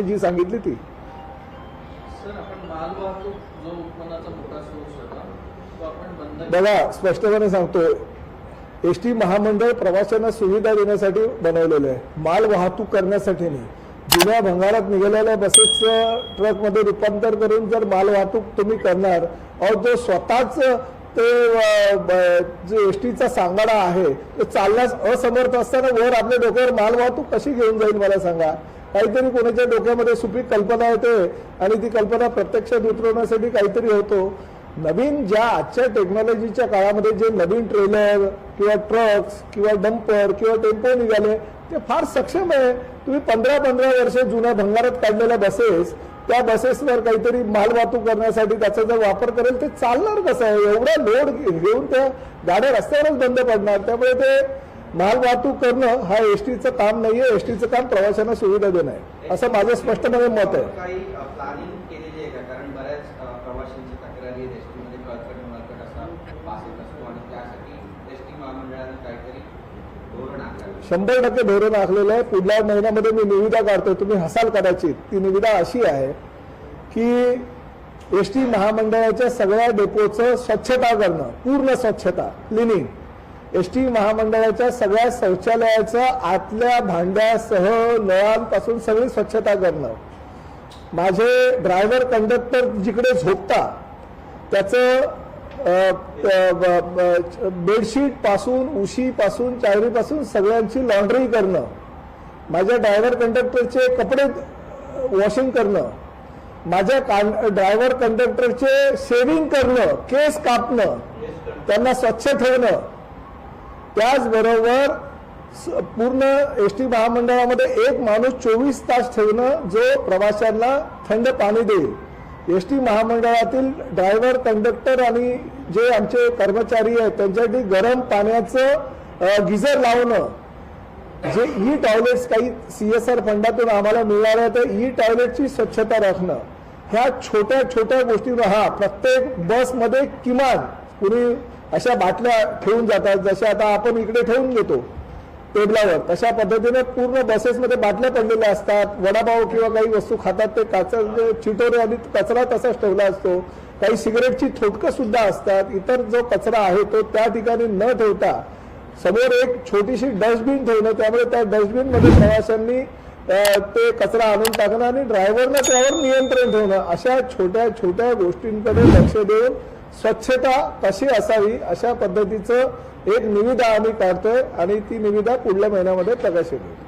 जी सांगितली ती. बघा स्पष्टपणे सांगतोय. एस टी महामंडळ प्रवाशांना सुविधा देण्यासाठी बनवलेलं आहे. माल वाहतूक करण्यासाठी नाही. जुन्या भंगारात निघालेल्या बसेसचं ट्रकमध्ये रूपांतर करून जर माल वाहतूक तुम्ही करणार और जो स्वतःच ते जो एस टीचा सांगाडा आहे तो चालण्यास असमर्थ असताना वर आपल्या डोक्यावर माल वाहतूक कशी घेऊन जाईल मला सांगा. काहीतरी कोणाच्या डोक्यामध्ये सुपीक कल्पना येते आणि ती कल्पना प्रत्यक्षात उतरवण्यासाठी काहीतरी होतो. नवीन ज्या आजच्या टेक्नॉलॉजीच्या काळामध्ये जे नवीन ट्रेलर किंवा ट्रक्स किंवा डंपर किंवा टेम्पो निघाले ते फार सक्षम आहे. तुम्ही पंधरा पंधरा वर्ष जुन्या भंगारात काढलेल्या बसेस त्या बसेसवर काहीतरी माल वाहतूक करण्यासाठी त्याचा जर वापर करेल ते चालणार कसं आहे? एवढा लोड घेऊन त्या गाड्या रस्त्यावरच बंद पडणार. त्यामुळे ते माल वाहतूक करणं हा एस टीचं काम नाहीये एस टीचं काम प्रवाशांना सुविधा देणं आहे. असं माझं स्पष्टपणे मत आहे. आहे शंभर टक्के धोरण आखलेलं आहे. पुढल्या महिन्यामध्ये मी निविदा काढतो तुम्ही हसाल कदाचित. ती निविदा अशी आहे की एस टी महामंडळाच्या सगळ्या डेपोचं स्वच्छता करणं पूर्ण स्वच्छता क्लिनिंग एस टी महामंडळाच्या सगळ्या शौचालयाच्या आतल्या भांड्यासह नळांपासून सगळी स्वच्छता करणं. माझे ड्रायव्हर कंडक्टर जिकडे झोपता त्याचं बेडशीटपासून उशी पासून चायरी पासून सगळ्यांची लॉन्ड्री करणं. माझ्या ड्रायव्हर कंडक्टरचे कपडे वॉशिंग करणं. माझ्या ड्रायव्हर कंडक्टरचे शेविंग करणं केस कापणं. त्यांना स्वच्छ ठेवणं. त्याचबरोबर स- पूर्ण एस टी महामंडळामध्ये एक माणूस चोवीस तास ठेवणं जो प्रवाशांना थंड पाणी देईल. एस टी महामंडळातील ड्रायव्हर कंडक्टर आणि जे आमचे कर्मचारी आहेत त्यांच्यासाठी गरम पाण्याचं गिझर लावणं. जे ई टॉयलेट्स काही सी एस आर फंडातून आम्हाला मिळाल्या तर ई टॉयलेटची स्वच्छता राखणं. ह्या छोट्या छोट्या गोष्टींवर हा प्रत्येक बसमध्ये किमान कुणी अशा बाटल्या ठेवून जातात जशा आता आपण इकडे ठेवून घेतो टेबलावर तशा पद्धतीने पूर्ण बसेसमध्ये बाटल्या पडलेल्या असतात. वडापाव किंवा काही वस्तू खातात ते काच चिटोरे आणि कचरा तसाच ठेवला असतो. काही सिगरेटची थोटकं सुद्धा असतात. इतर जो कचरा आहे तो त्या ठिकाणी न ठेवता समोर एक छोटीशी डस्टबिन ठेवणं त्यामुळे त्या डस्टबिनमध्ये प्रवाशांनी ते कचरा आणून टाकणं आणि ड्रायव्हरनं त्यावर नियंत्रण ठेवणं अशा छोट्या छोट्या गोष्टींकडे लक्ष देऊन स्वच्छता कशी असावी अशा पद्धतीचं एक निविदा आम्ही काढतोय आणि ती निविदा पुढल्या महिन्यामध्ये प्रकाशित होईल.